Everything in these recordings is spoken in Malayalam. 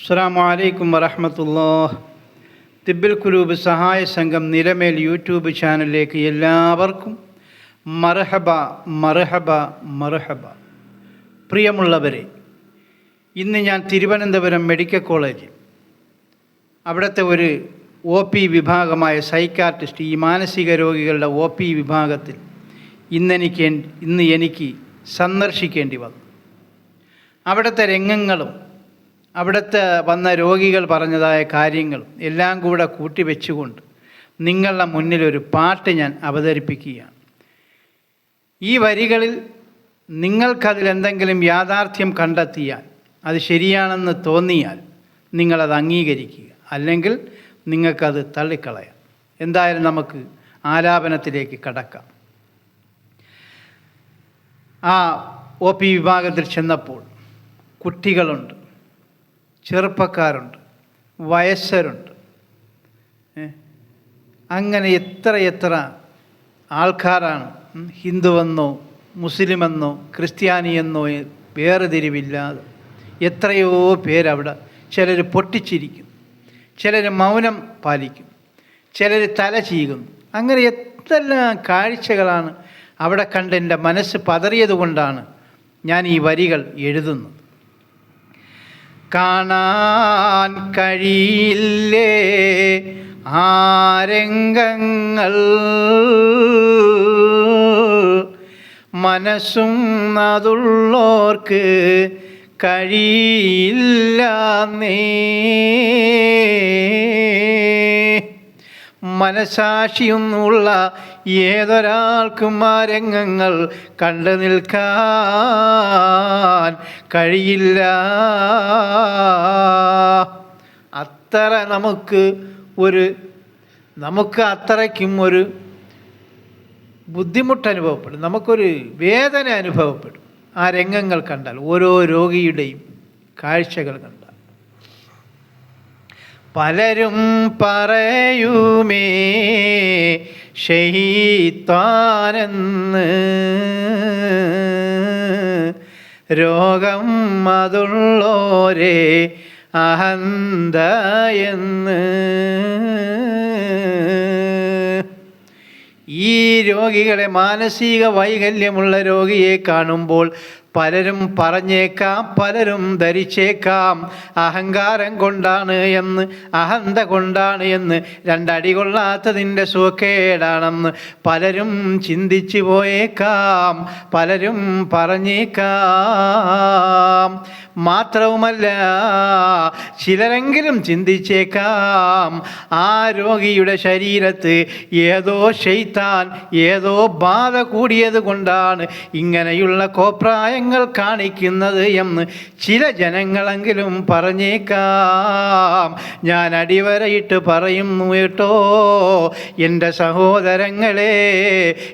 അസ്സാം വലൈക്കും വറഹമത്തുല്ലാ തിബിൽ കുലൂബ് സഹായ സംഘം നിലമേൽ യൂട്യൂബ് ചാനലിലേക്ക് എല്ലാവർക്കും മർഹബ മർഹബ മർഹബ. പ്രിയമുള്ളവരെ ഇന്ന് ഞാൻ തിരുവനന്തപുരം മെഡിക്കൽ കോളേജിൽ അവിടുത്തെ ഒരു ഒ പി വിഭാഗമായ സൈക്കാട്രിസ്റ്റ് ഈ മാനസിക രോഗികളുടെ ഒ പി വിഭാഗത്തിൽ ഇന്നെനിക്ക് ഇന്ന് എനിക്ക് സന്ദർശിക്കേണ്ടി വന്നു. അവിടുത്തെ രംഗങ്ങളും അവിടുത്തെ വന്ന രോഗികൾ പറഞ്ഞതായ കാര്യങ്ങൾ എല്ലാം കൂടെ കൂട്ടിവെച്ചുകൊണ്ട് നിങ്ങളുടെ മുന്നിൽ ഒരു പാട്ട് ഞാൻ അവതരിപ്പിക്കുകയാണ്. ഈ വരികളിൽ നിങ്ങൾക്കതിൽ എന്തെങ്കിലും യാഥാർത്ഥ്യം കണ്ടെത്തിയാൽ അത് ശരിയാണെന്ന് തോന്നിയാൽ നിങ്ങളത് അംഗീകരിക്കുക. അല്ലെങ്കിൽ നിങ്ങൾക്കത് തള്ളിക്കളയാം. എന്തായാലും നമുക്ക് ആലാപനത്തിലേക്ക് കടക്കാം. ആ ഒ പി വിഭാഗത്തിൽ ചെന്നപ്പോൾ കുട്ടികളുണ്ട്. ചെറുപ്പക്കാരുണ്ട് വയസ്സരുണ്ട്. അങ്ങനെ എത്ര എത്ര ആൾക്കാരാണ് ഹിന്ദുവെന്നോ മുസ്ലിമെന്നോ ക്രിസ്ത്യാനിയെന്നോ വേർതിരിവില്ലാതെ എത്രയോ പേരവിടെ ചിലർ പൊട്ടിച്ചിരിക്കും ചിലർ മൗനം പാലിക്കും ചിലർ തല ചീകുന്നു. അങ്ങനെ എന്തെല്ലാം കാഴ്ചകളാണ് അവിടെ കണ്ട് എന്റെ മനസ്സ് പതറിയതുകൊണ്ടാണ് ഞാൻ ഈ വരികൾ എഴുതുന്നത്. കാണാൻ കഴിയില്ലേ? ആരംഗങ്ങൾ മനസ്സും അതുള്ളോർക്ക് കഴിയില്ല നേ മനസാക്ഷിയൊന്നുള്ള ഏതൊരാൾക്കും ആ രംഗങ്ങൾ കണ്ടു നിൽക്കാൻ കഴിയില്ല. അത്ര നമുക്ക് ഒരു നമുക്ക് അത്രയ്ക്കും ഒരു ബുദ്ധിമുട്ട് അനുഭവപ്പെടും. നമുക്കൊരു വേദന അനുഭവപ്പെടും. ആ രംഗങ്ങൾ കണ്ടാൽ ഓരോ രോഗിയുടെയും കാഴ്ചകൾ കണ്ടാൽ പലരും പറയുമേ ഷെയ്ത്താനെന്ന് രോഗം അതുള്ളോരെ അഹന്തയെന്ന് ഈ രോഗികളെ മാനസിക വൈകല്യമുള്ള രോഗിയെ കാണുമ്പോൾ പലരും പറഞ്ഞേക്കാം പലരും ധരിച്ചേക്കാം. അഹങ്കാരം കൊണ്ടാണ് എന്ന് അഹന്ത കൊണ്ടാണ് എന്ന് രണ്ടടി കൊള്ളാത്തതിന്റെ സുഖേടാണെന്ന് പലരും ചിന്തിച്ചു പോയേക്കാം പലരും പറഞ്ഞേക്കാം. മാത്രവുമല്ല ചിലരെങ്കിലും ചിന്തിച്ചേക്കാം ആ രോഗിയുടെ ശരീരത്ത് ഏതോ ഷെയ്ത്താൻ ഏതോ ബാധ കൂടിയത് കൊണ്ടാണ് ഇങ്ങനെയുള്ള കോപ്രായങ്ങൾ കാണിക്കുന്നത് എന്ന് ചില ജനങ്ങളെങ്കിലും പറഞ്ഞേക്കാം. ഞാൻ അടിവരയിട്ട് പറയുന്നു കേട്ടോ എന്റെ സഹോദരങ്ങളെ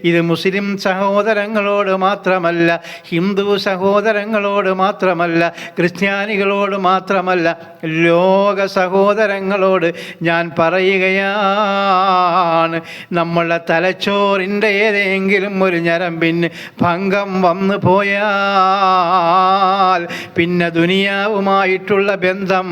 ഇത് മുസ്ലിം സഹോദരങ്ങളോട് മാത്രമല്ല ഹിന്ദു സഹോദരങ്ങളോട് മാത്രമല്ല ക്രിസ്ത്യാനികളോട് മാത്രമല്ല ലോക സഹോദരങ്ങളോട് ഞാൻ പറയുകയാണ്. നമ്മളുടെ തലച്ചോറിന്റെ ഏതെങ്കിലും ഒരു ഞരമ്പിന് ഭംഗം വന്നു പോയാൽ പിന്നെ ദുനിയാവുമായിട്ടുള്ള ബന്ധം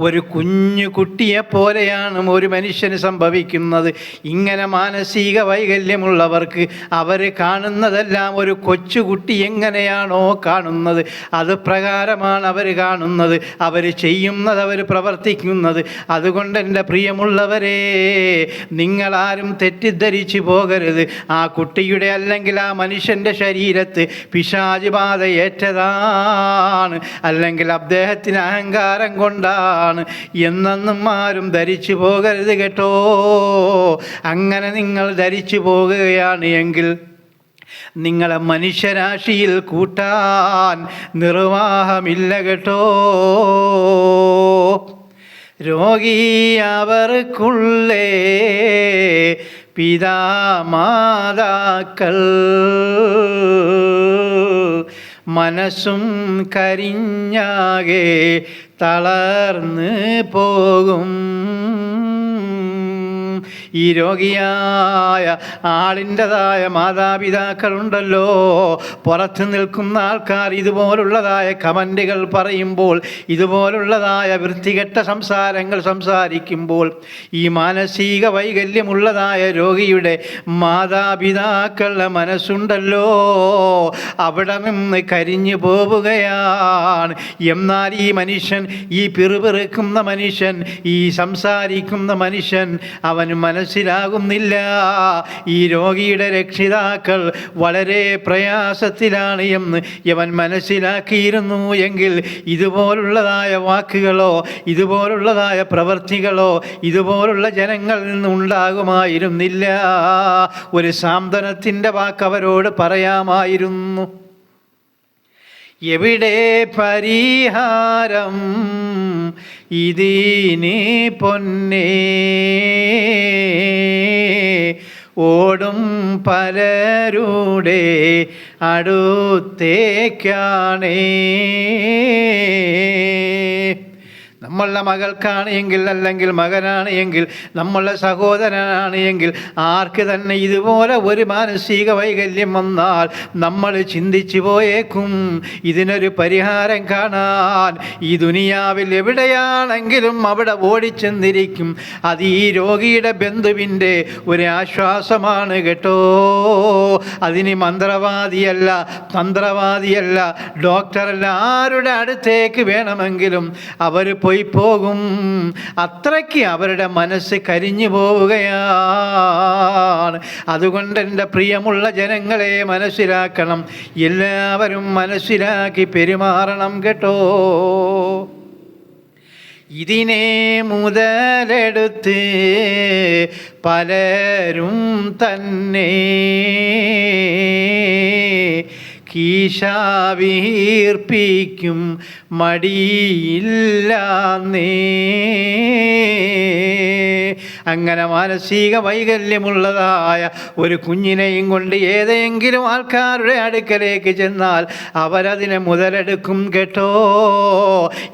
ഒരു കുഞ്ഞു കുട്ടിയെ പോലെയാണ് ഒരു മനുഷ്യന് സംഭവിക്കുന്നത്. ഇങ്ങനെ മാനസിക വൈകല്യമുള്ളവർക്ക് അവർ കാണുന്നതെല്ലാം ഒരു കൊച്ചുകുട്ടി എങ്ങനെയാണോ കാണുന്നത്. അത് പ്രകാരമാണ് അവർ കാണുന്നത്. അവർ ചെയ്യുന്നത് അവർ പ്രവർത്തിക്കുന്നത്. അതുകൊണ്ട് എന്റെ പ്രിയമുള്ളവരെ നിങ്ങളാരും തെറ്റിദ്ധരിച്ചു പോകരുത്. ആ കുട്ടിയുടെ അല്ലെങ്കിൽ ആ മനുഷ്യന്റെ ശരീരത്ത് പിശാചി ബാധ ഏറ്റതാണ് അല്ലെങ്കിൽ അദ്ദേഹത്തിന് അഹങ്കാരം കൊണ്ടാണ്. എന്നെന്നും ആരും ധരിച്ചു പോകരുത് കേട്ടോ. അങ്ങനെ നിങ്ങൾ ധരിച്ചു പോകുകയാണ് എങ്കിൽ നിങ്ങളെ മനുഷ്യരാശിയിൽ കൂട്ടാൻ നിർവാഹമില്ല കേട്ടോ. രോഗി അവർക്കുള്ളേ പിതാമാതാക്കൾ. മനസ്സും കരിഞ്ഞാകെ തളർന്ന് പോകും. ഈ രോഗിയായ ആളിന്റെതായ മാതാപിതാക്കളുണ്ടല്ലോ. പുറത്ത് നിൽക്കുന്ന ആൾക്കാർ ഇതുപോലുള്ളതായ കമന്റുകൾ പറയുമ്പോൾ ഇതുപോലുള്ളതായ വൃത്തികെട്ട സംസാരങ്ങൾ സംസാരിക്കുമ്പോൾ ഈ മാനസിക വൈകല്യമുള്ളതായ രോഗിയുടെ മാതാപിതാക്കളുടെ മനസ്സുണ്ടല്ലോ. അവിടെ നിന്ന് കരിഞ്ഞു പോവുകയാണ്. എന്നാൽ ഈ മനുഷ്യൻ ഈ പിറുപിറുക്കുന്ന മനുഷ്യൻ ഈ സംസാരിക്കുന്ന മനുഷ്യൻ അവന് മനസ്സിലാകുന്നില്ല. ഈ രോഗിയുടെ രക്ഷിതാക്കൾ വളരെ പ്രയാസത്തിലാണ് എന്ന് യവൻ മനസ്സിലാക്കിയിരുന്നു എങ്കിൽ ഇതുപോലുള്ളതായ വാക്കുകളോ ഇതുപോലുള്ളതായ പ്രവൃത്തികളോ ഇതുപോലുള്ള ജനങ്ങളിൽ നിന്നുണ്ടാകുമായിരുന്നില്ല ഒരു സാന്ത്വനത്തിന്റെ വാക്ക് അവരോട് പറയാമായിരുന്നു. എവിടെ പരിഹാരം? ഇതിനി പൊന്നേ. ഓടും പലരുടെ അടുത്തേക്കാണേ. നമ്മളുടെ മകൾക്കാണ് എങ്കിൽ അല്ലെങ്കിൽ മകനാണ് എങ്കിൽ നമ്മളുടെ സഹോദരനാണ് എങ്കിൽ ആർക്ക് തന്നെ ഇതുപോലെ ഒരു മാനസിക വൈകല്യം വന്നാൽ നമ്മൾ ചിന്തിച്ചു പോയേക്കും. ഇതിനൊരു പരിഹാരം കാണാൻ ഈ ദുനിയാവിൽ എവിടെയാണെങ്കിലും അവിടെ ഓടിച്ചെന്നിരിക്കും. അത് ഈ രോഗിയുടെ ബന്ധുവിന്റെ ഒരു ആശ്വാസമാണ് കേട്ടോ. അതിന് മന്ത്രവാദിയല്ല തന്ത്രവാദിയല്ല ഡോക്ടർ ആരുടെ അടുത്തേക്ക് വേണമെങ്കിലും അവർ പോയി പോകും അത്രയ്ക്ക് അവരുടെ മനസ്സ് കരിഞ്ഞു പോവുകയാണ്. അതുകൊണ്ട് എന്റെ പ്രിയമുള്ള ജനങ്ങളെ മനസ്സിലാക്കണം. എല്ലാവരും മനസ്സിലാക്കി പെരുമാറണം കേട്ടോ. ഇതിനെ മുതലെടുത്ത് പലരും തന്നെ കീശാവീർപ്പിക്കും മടിയില്ലാന്നേ. അങ്ങനെ മാനസിക വൈകല്യമുള്ളതായ ഒരു കുഞ്ഞിനെയും കൊണ്ട് ഏതെങ്കിലും ആൾക്കാരുടെ അടുക്കലേക്ക് ചെന്നാൽ അവരതിനെ മുതലെടുക്കും കേട്ടോ.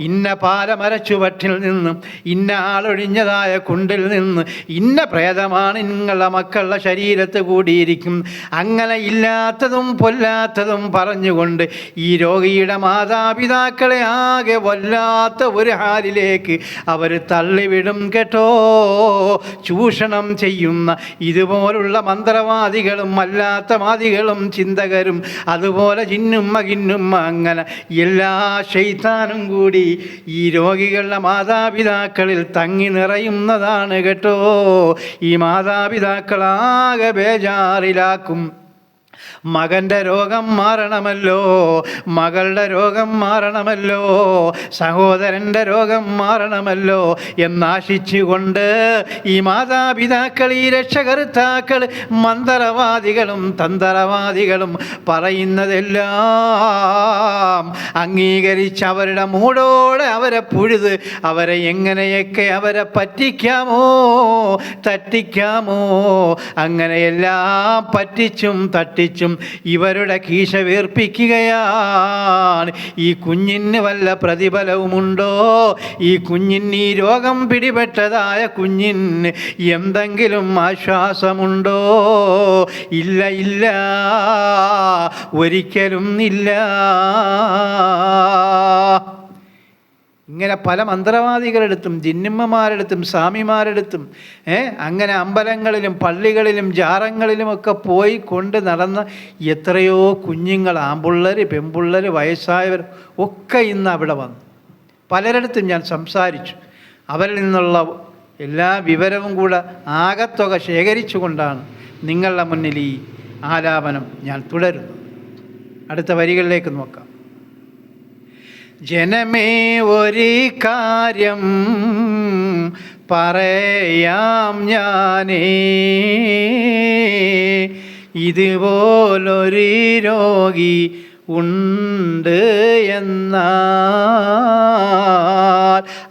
ഇന്ന പാലമരച്ചുവട്ടിൽ നിന്നും ഇന്ന ആളൊഴിഞ്ഞതായ കുണ്ടിൽ നിന്ന് ഇന്ന പ്രേതമാണ് നിങ്ങളുടെ മക്കളുടെ ശരീരത്ത് കൂടിയിരിക്കും. അങ്ങനെ ഇല്ലാത്തതും പൊല്ലാത്തതും പറഞ്ഞുകൊണ്ട് ഈ രോഗിയുടെ മാതാപിതാക്കളെ ആകെ വല്ലാത്ത ഒരു ഹാലിലേക്ക് അവർ തള്ളിവിടും കേട്ടോ. ചൂഷണം ചെയ്യുന്ന ഇതുപോലുള്ള മന്ത്രവാദികളും അല്ലാത്ത വാദികളും ചിന്തകരും അതുപോലെ ചിന്നും മകിന്നും അങ്ങനെ എല്ലാ ശൈത്താനും കൂടി ഈ രോഗികളുടെ മാതാപിതാക്കളിൽ തങ്ങി നിറയുന്നതാണ് കേട്ടോ. ഈ മാതാപിതാക്കളാകെ ബേജാറിലാക്കും. മകന്റെ രോഗം മാറണമല്ലോ മകളുടെ രോഗം മാറണമല്ലോ സഹോദരന്റെ രോഗം മാറണമല്ലോ എന്നാശിച്ചുകൊണ്ട് ഈ മാതാപിതാക്കൾ ഈ രക്ഷകർത്താക്കൾ മന്ത്രവാദികളും തന്ത്രവാദികളും പറയുന്നതെല്ലാം അംഗീകരിച്ച് അവരുടെ മൂടോടെ അവരെ പുഴുത് അവരെ എങ്ങനെയൊക്കെ അവരെ പറ്റിക്കാമോ തട്ടിക്കാമോ അങ്ങനെയെല്ലാം പറ്റിച്ചും തട്ടിച്ചും ഇവരുടെ കീശ വീർപ്പിക്കുകയാണ്. ഈ കുഞ്ഞിന് വല്ല പ്രതിഫലവുമുണ്ടോ? ഈ കുഞ്ഞിന് ഈ രോഗം പിടിപെട്ടതായ കുഞ്ഞിന് എന്തെങ്കിലും ആശ്വാസമുണ്ടോ? ഇല്ല ഇല്ല. ഒരിക്കലും ഇല്ല. ഇങ്ങനെ പല മന്ത്രവാദികളെടുത്തും ജിന്നിമ്മമാരെടുത്തും സ്വാമിമാരെടുത്തും അങ്ങനെ അമ്പലങ്ങളിലും പള്ളികളിലും ജാറങ്ങളിലുമൊക്കെ പോയി കൊണ്ട് നടന്ന എത്രയോ കുഞ്ഞുങ്ങൾ ആമ്പുള്ളർ പെമ്പുള്ളർ വയസ്സായവർ ഒക്കെ ഇന്ന് അവിടെ വന്നു. പലരിടത്തും ഞാൻ സംസാരിച്ചു. അവരിൽ നിന്നുള്ള എല്ലാ വിവരവും കൂടെ ആകത്തുക ശേഖരിച്ചുകൊണ്ടാണ് നിങ്ങളുടെ മുന്നിൽ ഈ ആലാപനം ഞാൻ തുടരുന്നു അടുത്ത വരികളിലേക്ക് നോക്കാം. ജനമേ ഒരു കാര്യം പറയാം ഞാനേ. ഇതുപോലൊരു രോഗി ഉണ്ട് എന്നാൽ.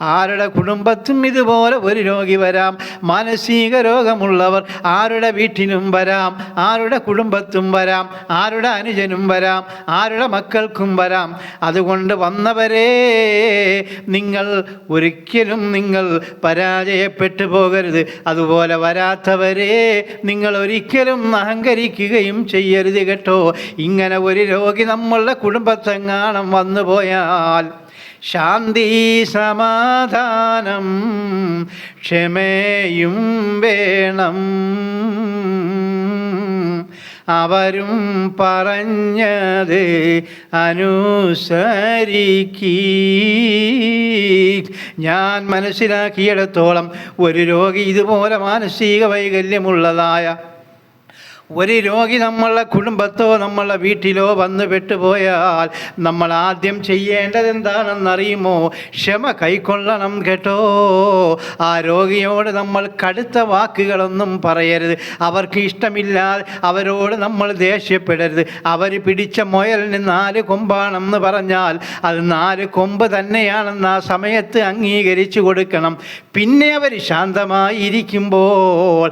ആരുടെ കുടുംബത്തും ഇതുപോലെ ഒരു രോഗി വരാം? മാനസിക രോഗമുള്ളവർ ആരുടെ വീട്ടിലും വരാം? ആരുടെ കുടുംബത്തും വരാം? ആരുടെ അനുജനും വരാം? ആരുടെ മക്കൾക്കും വരാം? അതുകൊണ്ട് വന്നവരെ നിങ്ങൾ ഒരിക്കലും നിങ്ങൾ പരാജയപ്പെട്ടു പോകരുത്. അതുപോലെ വരാത്തവരെ നിങ്ങൾ ഒരിക്കലും അഹങ്കരിക്കുകയും ചെയ്യരുത് കേട്ടോ. ഇങ്ങനെ ഒരു രോഗി നമ്മളുടെ കുടുംബത്തെങ്ങാണം വന്നു പോയാൽ ശാന്തി സമാധാനം ക്ഷമയും വേണം. അവരും പറഞ്ഞത് അനുസരിക്കീ ഞാൻ മനസ്സിലാക്കിയിടത്തോളം ഒരു രോഗി ഇതുപോലെ മാനസിക വൈകല്യമുള്ളതായ ഒരു രോഗി നമ്മളുടെ കുടുംബത്തോ നമ്മളുടെ വീട്ടിലോ വന്ന് പെട്ടുപോയാൽ നമ്മൾ ആദ്യം ചെയ്യേണ്ടത് എന്താണെന്നറിയുമോ? ക്ഷമ കൈക്കൊള്ളണം കേട്ടോ. ആ രോഗിയോട് നമ്മൾ കടുത്ത വാക്കുകളൊന്നും പറയരുത്. അവർക്ക് ഇഷ്ടമില്ലാതെ അവരോട് നമ്മൾ ദേഷ്യപ്പെടരുത്. അവർ പിടിച്ച മുയലിന് നാല് കൊമ്പാണെന്ന് പറഞ്ഞാൽ അത് നാല് കൊമ്പ് തന്നെയാണെന്ന് ആ സമയത്ത് അംഗീകരിച്ചു കൊടുക്കണം. പിന്നെ അവർ ശാന്തമായി ഇരിക്കുമ്പോൾ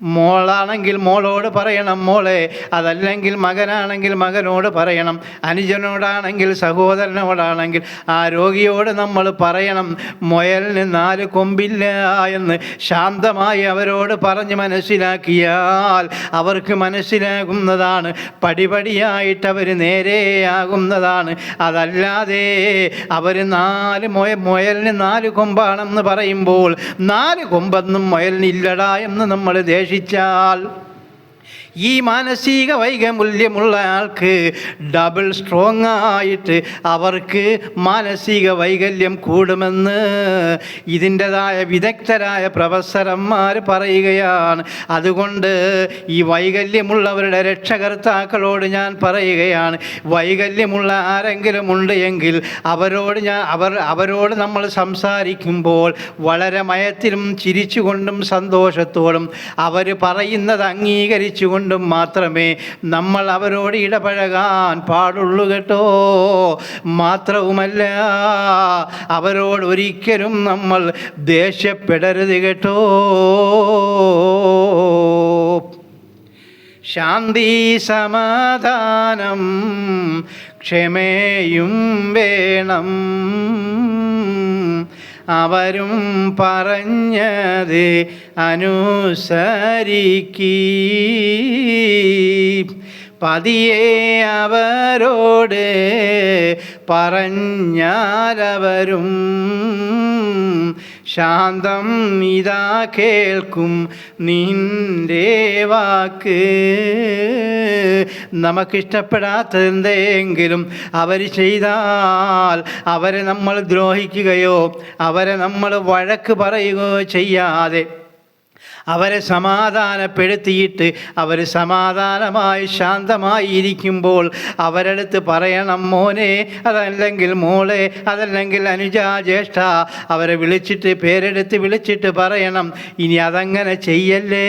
മോളാണെങ്കിൽ മോളോട് പറയണം മോളെ അതല്ലെങ്കിൽ മകനാണെങ്കിൽ മകനോട് പറയണം അനുജനോടാണെങ്കിൽ സഹോദരനോടാണെങ്കിൽ ആ രോഗിയോട് നമ്മൾ പറയണം മുയലിന് നാല് കൊമ്പില്ല എന്ന് ശാന്തമായി അവരോട് പറഞ്ഞ് മനസ്സിലാക്കിയാൽ അവർക്ക് മനസ്സിലാകുന്നതാണ് പടിപടിയായിട്ട് അവർ നേരെയാകുന്നതാണ് അതല്ലാതെ അവർ നാല് മുയ മുയലിന് നാല് കൊമ്പാണെന്ന് പറയുമ്പോൾ നാല് മുയലിന് മുയലിനില്ലടാ എന്ന് നമ്മൾ বেশি চাল ഈ മാനസിക വൈകമൂല്യമുള്ള ആൾക്ക് ഡബിൾ സ്ട്രോങ് ആയിട്ട് അവർക്ക് മാനസിക വൈകല്യം കൂടുമെന്ന് ഇതിന്റെതായ വിദഗ്ധരായ പ്രൊഫസർമാർ പറയുകയാണ്. അതുകൊണ്ട് ഈ വൈകല്യമുള്ളവരുടെ രക്ഷകർത്താക്കളോട് ഞാൻ പറയുകയാണ്. വൈകല്യമുള്ള ആരെങ്കിലും ഉണ്ട് എങ്കിൽ അവരോട് ഞാൻ അവർ അവരോട് നമ്മൾ സംസാരിക്കുമ്പോൾ വളരെ മയത്തിലും ചിരിച്ചുകൊണ്ടും സന്തോഷത്തോടും അവർ പറയുന്നത് അംഗീകരിച്ചുകൊണ്ടും മാത്രമേ നമ്മൾ അവരോട് ഇടപഴകാൻ പാടുള്ളൂ കേട്ടോ. മാത്രവുമല്ല അവരോട് ഒരിക്കലും നമ്മൾ ദേഷ്യപ്പെടരുത് കേട്ടോ. ശാന്തി സമാധാനം ക്ഷമയും വേണം. അവരും പറഞ്ഞത് അനുസരിക്കീ. പതിയെ അവരോട് പറഞ്ഞാലവരും ശാന്തം ഇതാ കേൾക്കും നിന്റെ വാക്ക്. നമുക്കിഷ്ടപ്പെടാത്തതെന്തെങ്കിലും അവർ ചെയ്താൽ അവരെ നമ്മൾ ദ്രോഹിക്കുകയോ അവരെ നമ്മൾ വഴക്ക് പറയുകയോ ചെയ്യാതെ അവരെ സമാധാനപ്പെടുത്തിയിട്ട് അവർ സമാധാനമായി ശാന്തമായി ഇരിക്കുമ്പോൾ അവരടുത്ത് പറയണം മോനെ അതല്ലെങ്കിൽ മോളെ അതല്ലെങ്കിൽ അനുജ ജ്യേഷ്ഠ അവരെ വിളിച്ചിട്ട് പേരെടുത്ത് വിളിച്ചിട്ട് പറയണം ഇനി അതങ്ങനെ ചെയ്യല്ലേ?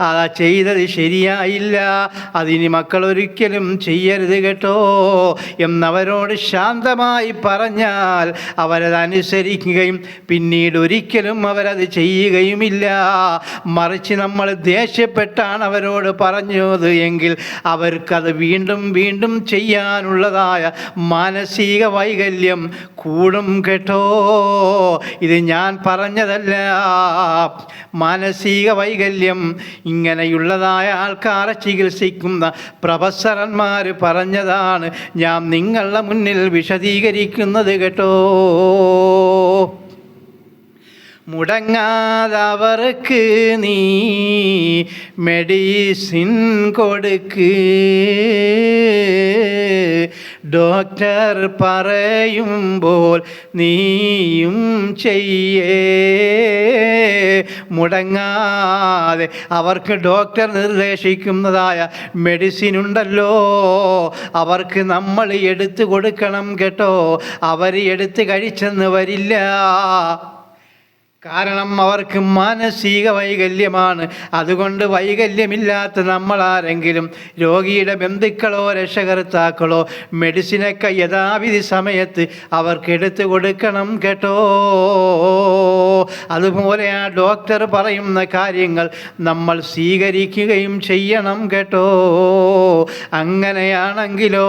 ആ ചെയ്തത് ശരിയായില്ല. അതിനി മക്കൾ ഒരിക്കലും ചെയ്യരുത് കേട്ടോ. എന്നവരോട് ശാന്തമായി പറഞ്ഞാൽ അവരത് അനുസരിക്കുകയും പിന്നീട് ഒരിക്കലും അവരത് ചെയ്യുകയുമില്ല. മറിച്ച് നമ്മൾ ദേഷ്യപ്പെട്ടാണ് അവരോട് പറഞ്ഞത് എങ്കിൽ അവർക്കത് വീണ്ടും വീണ്ടും ചെയ്യാനുള്ളതായ മാനസിക വൈകല്യം കൂടും കേട്ടോ. ഇത് ഞാൻ പറഞ്ഞതല്ല. മാനസിക വൈകല്യം ഇങ്ങനെയുള്ളതായ ആൾക്കാരെ ചികിത്സിക്കുന്ന പ്രൊഫസറന്മാർ പറഞ്ഞതാണ് ഞാൻ നിങ്ങളുടെ മുന്നിൽ വിശദീകരിക്കുന്നത് കേട്ടോ. മുടങ്ങാതവർക്ക് നീ മെഡിസിൻ കൊടുക്ക്. ഡോക്ടർ പറയുമ്പോൾ നീയും ചെയ്യേ. മുടങ്ങാതെ അവർക്ക് ഡോക്ടർ നിർദ്ദേശിക്കുന്നതായ മെഡിസിൻ ഉണ്ടല്ലോ. അവർക്ക് നമ്മൾ എടുത്തു കൊടുക്കണം കേട്ടോ. അവർ എടുത്ത് കഴിച്ചെന്ന് വരില്ല. കാരണം അവർക്ക് മാനസിക വൈകല്യമാണ്. അതുകൊണ്ട് വൈകല്യമില്ലാത്ത നമ്മളാരെങ്കിലും രോഗിയുടെ ബന്ധുക്കളോ രക്ഷകർത്താക്കളോ മെഡിസിനൊക്കെ യഥാവിധി സമയത്ത് അവർക്ക് എടുത്തു കൊടുക്കണം കേട്ടോ. അതുപോലെ ആ ഡോക്ടർ പറയുന്ന കാര്യങ്ങൾ നമ്മൾ സ്വീകരിക്കുകയും ചെയ്യണം കേട്ടോ. അങ്ങനെയാണെങ്കിലോ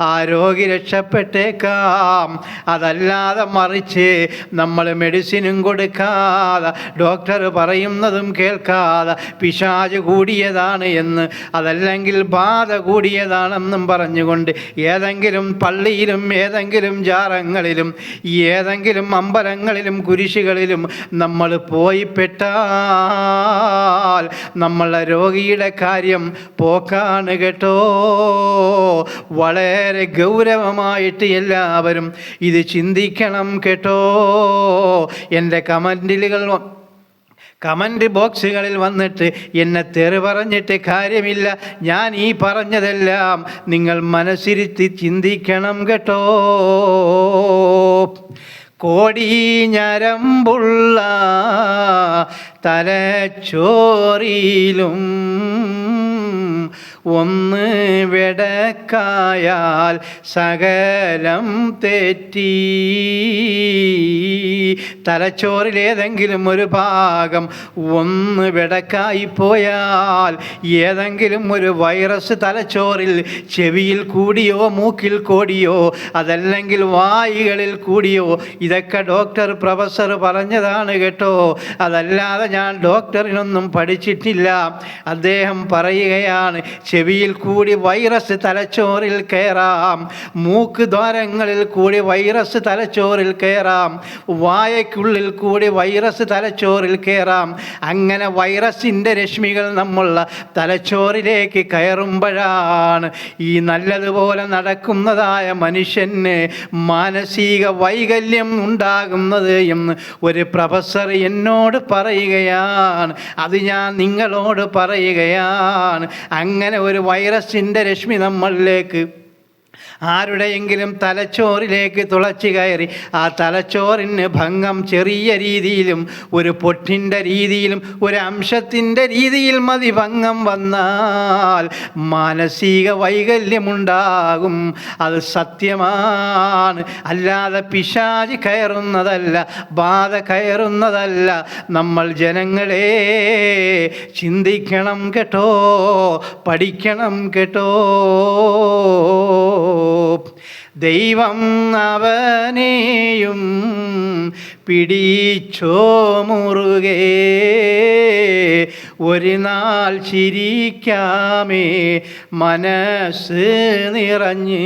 ആ രോഗി രക്ഷപ്പെട്ടേക്കാം. അതല്ലാതെ മറിച്ച് നമ്മൾ മെഡിസിനും കൊടുക്കാതെ ഡോക്ടർ പറയുന്നതും കേൾക്കാതെ പിശാജ് കൂടിയതാണ് എന്ന് അതല്ലെങ്കിൽ ബാധ കൂടിയതാണെന്നും പറഞ്ഞുകൊണ്ട് ഏതെങ്കിലും പള്ളിയിലും ഏതെങ്കിലും ജാറങ്ങളിലും ഏതെങ്കിലും അമ്പലങ്ങളിലും കുരിശുകളിലും നമ്മൾ പോയി പെട്ടാൽ നമ്മളെ രോഗിയുടെ കാര്യം പോക്കാണ് കേട്ടോ. വളരെ ഗൗരവമായിട്ട് എല്ലാവരും ഇത് ചിന്തിക്കണം കേട്ടോ. എന്റെ കമന്റിലുകൾ കമന്റ് ബോക്സുകളിൽ വന്നിട്ട് എന്നെ തെറി പറഞ്ഞിട്ട് കാര്യമില്ല. ഞാൻ ഈ പറഞ്ഞതെല്ലാം നിങ്ങൾ മനസ്സിരുത്തി ചിന്തിക്കണം കേട്ടോ. കോടി ഞരമ്പുള്ള തലച്ചോറിലും ഒന്ന് വെടക്കായാൽ സകലം തെറ്റി. തലച്ചോറിലേതെങ്കിലും ഒരു ഭാഗം ഒന്ന് വെടക്കായി പോയാൽ ഏതെങ്കിലും ഒരു വൈറസ് തലച്ചോറിൽ ചെവിയിൽ കൂടിയോ മൂക്കിൽ കൂടിയോ അതല്ലെങ്കിൽ വായികളിൽ കൂടിയോ. ഇതൊക്കെ ഡോക്ടർ പ്രൊഫസർ പറഞ്ഞതാണ് കേട്ടോ. അതല്ലാതെ ഞാൻ ഡോക്ടറിനൊന്നും പഠിച്ചിട്ടില്ല. അദ്ദേഹം പറയുകയാണ് ചെവിയിൽ കൂടി വൈറസ് തലച്ചോറിൽ കയറാം മൂക്ക് ദ്വാരങ്ങളിൽ കൂടി വൈറസ് തലച്ചോറിൽ കയറാം വായയ്ക്കുള്ളിൽ കൂടി വൈറസ് തലച്ചോറിൽ കയറാം അങ്ങനെ വൈറസിന്റെ രശ്മികൾ നമ്മൾ തലച്ചോറിലേക്ക് കയറുമ്പോഴാണ് ഈ നല്ലതുപോലെ നടക്കുന്നതായ മനുഷ്യന് മാനസിക വൈകല്യം ഉണ്ടാകുന്നത് എന്ന് ഒരു പ്രൊഫസർ എന്നോട് പറയുകയാണ്. അത് ഞാൻ നിങ്ങളോട് പറയുകയാണ്. അങ്ങനെ ഒരു വൈറസിന്റെ രശ്മി നമ്മളിലേക്ക് ആരുടെയെങ്കിലും തലച്ചോറിലേക്ക് തുളച്ചു കയറി ആ തലച്ചോറിന് ഭംഗം ചെറിയ രീതിയിലും ഒരു പൊട്ടിന്റെ രീതിയിലും ഒരു അംശത്തിന്റെ രീതിയിൽ മതി ഭംഗം വന്നാൽ മാനസിക വൈകല്യമുണ്ടാകും. അത് സത്യമാണ്. അല്ലാതെ പിശാചി കയറുന്നതല്ല ബാധ കയറുന്നതല്ല. നമ്മൾ ജനങ്ങളെ ചിന്തിക്കണം കേട്ടോ പഠിക്കണം കേട്ടോ. ദൈവം അവനെയും പിടിച്ചോ മുറുകെ. ഒരു നാൾ ചിരിക്കാമേ മനസ്സ് നിറഞ്ഞ്.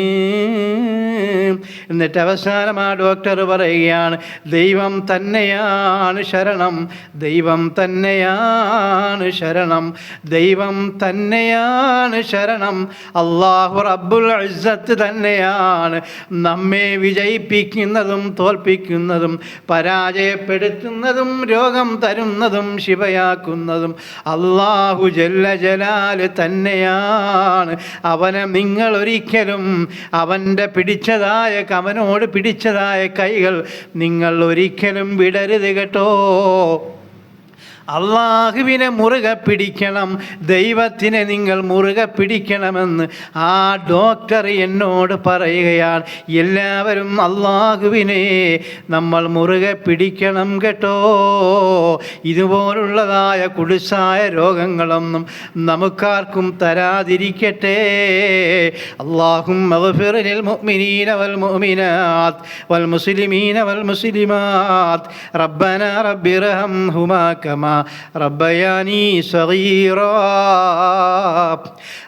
എന്നിട്ട് അവസാനം ആ ഡോക്ടർ പറയുകയാണ് ദൈവം തന്നെയാണ് ശരണം ദൈവം തന്നെയാണ് ശരണം ദൈവം തന്നെയാണ് ശരണം. അള്ളാഹു റബ്ബുൽ ഇസ്സത്ത് തന്നെയാണ് നമ്മെ വിജയിപ്പിക്കുന്നതും തോൽപ്പിക്കുന്നതും പരാജയപ്പെടുത്തുന്നതും രോഗം തരുന്നതും ശിവയാക്കുന്നതും. അള്ളാഹു ജല്ല ജലാൽ തന്നെയാണ്. അവനെ നിങ്ങൾ ഒരിക്കലും അവന്റെ പിടിച്ചതായ കമനോട് പിടിച്ചതായ കൈകൾ നിങ്ങൾ ഒരിക്കലും വിടരുത് കേട്ടോ. അള്ളാഹുവിനെ മുറുകെ പിടിക്കണം ദൈവത്തിനെ നിങ്ങൾ മുറുകെ പിടിക്കണമെന്ന് ആ ഡോക്ടർ എന്നോട് പറയുകയാണ്. എല്ലാവരും അള്ളാഹുവിനെ നമ്മൾ മുറുകെ പിടിക്കണം കേട്ടോ. ഇതുപോലുള്ളതായ കുടുസായ രോഗങ്ങളൊന്നും നമുക്കാർക്കും തരാതിരിക്കട്ടെ. അള്ളാഹും മുഅ്മിനീന വൽ മുഅ്മിനാത്ത് വൽ മുസ്ലിമീന വൽ മുസ്ലിമാത്ത്. റബ്ബന റബ്ബിർഹംഹുമാ കമാ ربياني صغيرا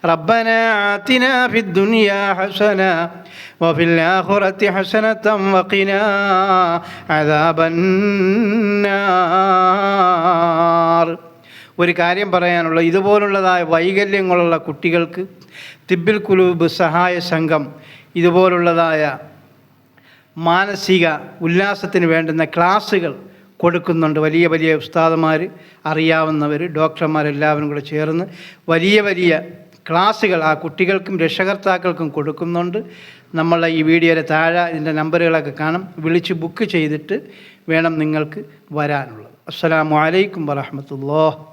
ربنا آتنا في الدنيا حسنة وفي الآخرة حسنة وقنا عذاب النار ഒരു കാര്യം പറയാനുള്ള ഇതുപോലുള്ളതായ വൈകല്യങ്ങളുള്ള കുട്ടികൾക്ക് തിബിൽ കുലൂബ് സഹായ സംഘം ഇതുപോലുള്ളതായ മാനസിക ഉല്ലാസത്തിന് വേണ്ടുന്ന ക്ലാസ്സുകൾ കൊടുക്കുന്നുണ്ട്. വലിയ വലിയ ഉസ്താദന്മാർ അറിയാവുന്നവർ ഡോക്ടർമാരെല്ലാവരും കൂടെ ചേർന്ന് വലിയ വലിയ ക്ലാസ്സുകൾ ആ കുട്ടികൾക്കും രക്ഷകർത്താക്കൾക്കും കൊടുക്കുന്നുണ്ട്. നമ്മളെ ഈ വീഡിയോയുടെ താഴെ ഇതിന്റെ നമ്പറുകളൊക്കെ കാണും. വിളിച്ച് ബുക്ക് ചെയ്തിട്ട് വേണം നിങ്ങൾക്ക് വരാനുള്ളത്. അസ്സലാമു അലൈക്കും വറഹമത്തുള്ളാഹ്.